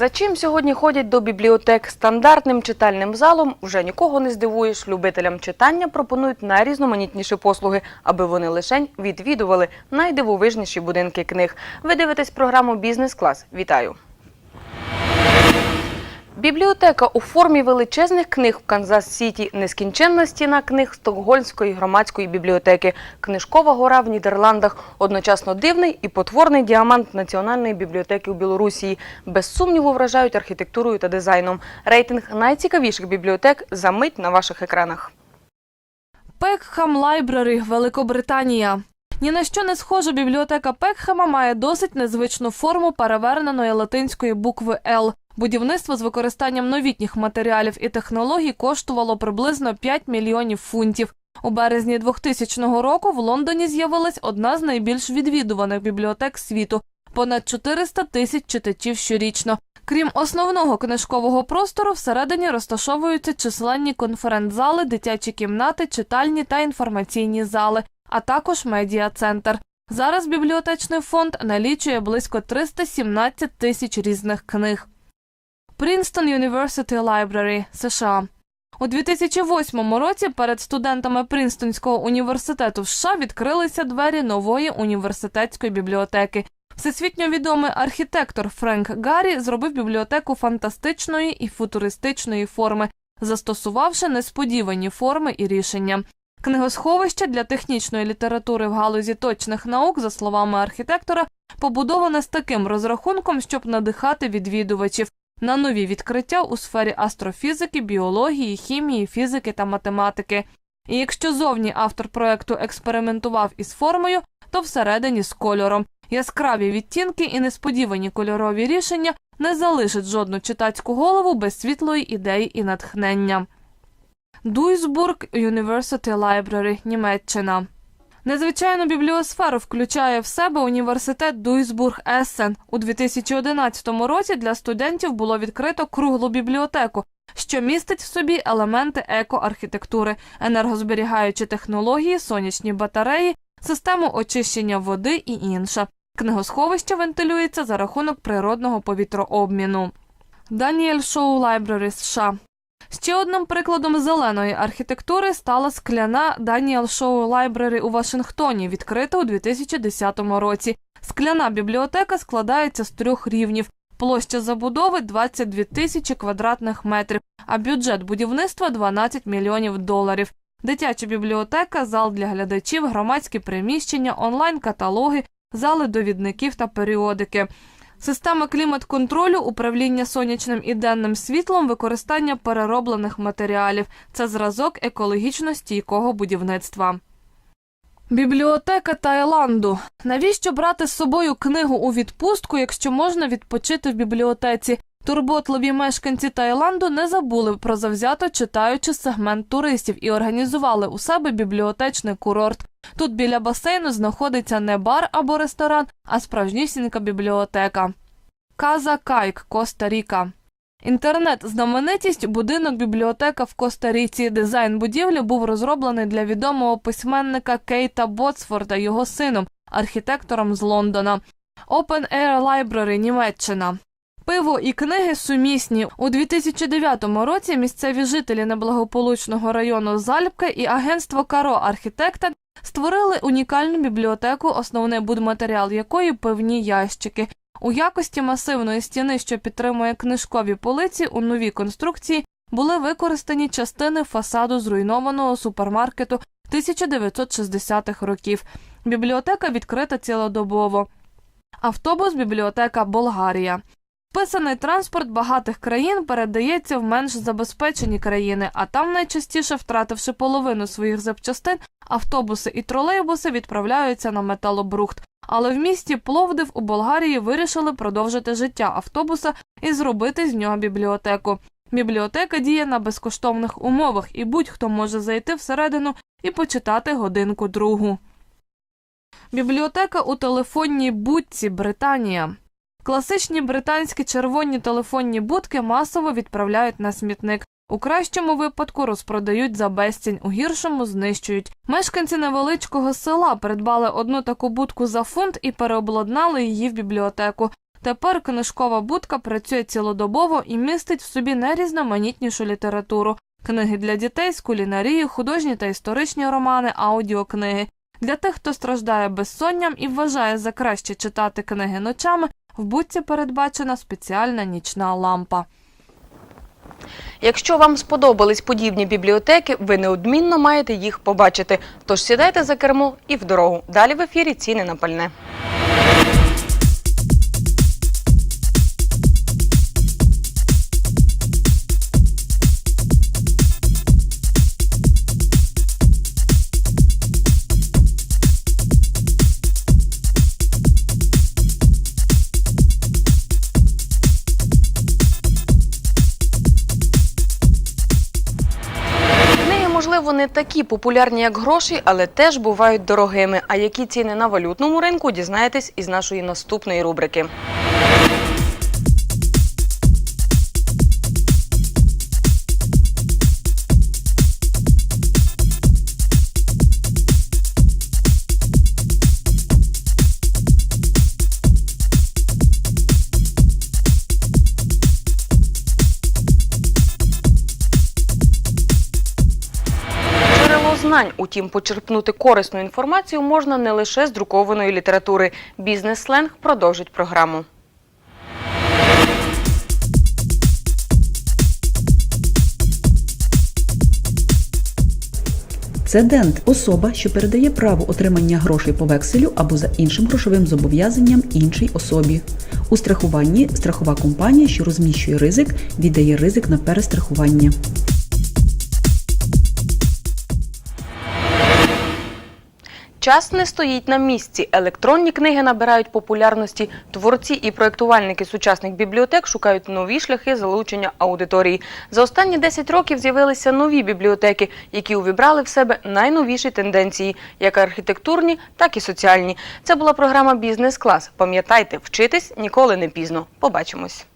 За чим сьогодні ходять до бібліотек стандартним читальним залом, вже нікого не здивуєш. Любителям читання пропонують найрізноманітніші послуги, аби вони лишень відвідували найдивовижніші будинки книг. Ви дивитесь програму Бізнес-клас. Вітаю! Бібліотека у формі величезних книг в Канзас-Сіті, нескінченна стіна книг Стокгольмської громадської бібліотеки, книжкова гора в Нідерландах, одночасно дивний і потворний діамант Національної бібліотеки у Білорусі. Без сумніву вражають архітектурою та дизайном. Рейтинг найцікавіших бібліотек за мить на ваших екранах. Пекхам Лайбрері, Великобританія. Ні на що не схожа бібліотека Пекхема має досить незвичну форму переверненої латинської букви Л. Будівництво з використанням новітніх матеріалів і технологій коштувало приблизно 5 мільйонів фунтів. У березні 2000 року в Лондоні з'явилась одна з найбільш відвідуваних бібліотек світу понад 400 тисяч читачів щорічно. Крім основного книжкового простору, всередині розташовуються численні конференц-зали, дитячі кімнати, читальні та інформаційні зали, а також медіа-центр. Зараз бібліотечний фонд налічує близько 317 тисяч різних книг. Принстон University Library, США. У 2008 році перед студентами Принстонського університету в США відкрилися двері нової університетської бібліотеки. Всесвітньо відомий архітектор Френк Гаррі зробив бібліотеку фантастичної і футуристичної форми, застосувавши несподівані форми і рішення. Книгосховище для технічної літератури в галузі точних наук, за словами архітектора, побудоване з таким розрахунком, щоб надихати відвідувачів на нові відкриття у сфері астрофізики, біології, хімії, фізики та математики. І якщо зовні автор проекту експериментував із формою, то всередині з кольором. Яскраві відтінки і несподівані кольорові рішення не залишать жодну читацьку голову без світлої ідеї і натхнення. Дуйсбург University Library, Німеччина. Незвичайну бібліосферу включає в себе університет Дуйсбург Ессен. У 2011 році для студентів було відкрито круглу бібліотеку, що містить в собі елементи екоархітектури, енергозберігаючі технології, сонячні батареї, систему очищення води і інше. Книгосховище вентилюється за рахунок природного повітрообміну. Даніель Шоу Лайбрері США. Ще одним прикладом зеленої архітектури стала скляна Даніел Шоу Лайбрері у Вашингтоні, відкрита у 2010 році. Скляна бібліотека складається з трьох рівнів. Площа забудови 22 тисячі квадратних метрів, а бюджет будівництва 12 мільйонів доларів. Дитяча бібліотека, зал для глядачів, громадські приміщення, онлайн-каталоги, зали довідників та періодики. Система клімат-контролю, управління сонячним і денним світлом, використання перероблених матеріалів це зразок екологічно стійкого будівництва. Бібліотека Таїланду. Навіщо брати з собою книгу у відпустку, якщо можна відпочити в бібліотеці? Турботливі мешканці Таїланду не забули про завзято читаючи сегмент туристів і організували у себе бібліотечний курорт. Тут біля басейну знаходиться не бар або ресторан, а справжнісінька бібліотека. Каза Кайк, Коста-Ріка. Інтернет-знаменитість будинок бібліотека в Коста-Ріці. Дизайн будівлі був розроблений для відомого письменника Кейта Боцфорда його сином, архітектором з Лондона. Open Air Library, Німеччина. Пиво і книги сумісні. У 2009 році місцеві жителі неблагополучного району Зальпки і агентство Каро Архітекта створили унікальну бібліотеку, основний будматеріал якої пивні ящики. У якості масивної стіни, що підтримує книжкові полиці, у новій конструкції були використані частини фасаду зруйнованого супермаркету 1960-х років. Бібліотека відкрита цілодобово. Автобус бібліотека Болгарія. Вписаний транспорт багатих країн передається в менш забезпечені країни, а там найчастіше, втративши половину своїх запчастин, автобуси і тролейбуси відправляються на металобрухт. Але в місті Пловдив у Болгарії вирішили продовжити життя автобуса і зробити з нього бібліотеку. Бібліотека діє на безкоштовних умовах, і будь-хто може зайти всередину і почитати годинку другу. Бібліотека у телефонній будці Британія. Класичні британські червоні телефонні будки масово відправляють на смітник. У кращому випадку розпродають за безцінь, у гіршому знищують. Мешканці невеличкого села придбали одну таку будку за фунт і переобладнали її в бібліотеку. Тепер книжкова будка працює цілодобово і містить в собі найрізноманітнішу літературу: книги для дітей з кулінарії, художні та історичні романи, аудіокниги. Для тих, хто страждає безсонням і вважає за краще читати книги ночами, в будці передбачена спеціальна нічна лампа. Якщо вам сподобались подібні бібліотеки, ви неодмінно маєте їх побачити. Тож сідайте за кермо і в дорогу. Далі в ефірі ціни на пальне. Не такі популярні, як гроші, але теж бувають дорогими. А які ціни на валютному ринку дізнаєтесь із нашої наступної рубрики. Знань, утім, почерпнути корисну інформацію можна не лише з друкованої літератури. Бізнес-сленг продовжить програму. Цедент особа, що передає право отримання грошей по векселю або за іншим грошовим зобов'язанням іншій особі. У страхуванні страхова компанія, що розміщує ризик, віддає ризик на перестрахування. Час не стоїть на місці. Електронні книги набирають популярності. Творці і проєктувальники сучасних бібліотек шукають нові шляхи залучення аудиторії. За останні 10 років з'явилися нові бібліотеки, які увібрали в себе найновіші тенденції, як архітектурні, так і соціальні. Це була програма Бізнес-клас. Пам'ятайте, вчитись ніколи не пізно. Побачимось.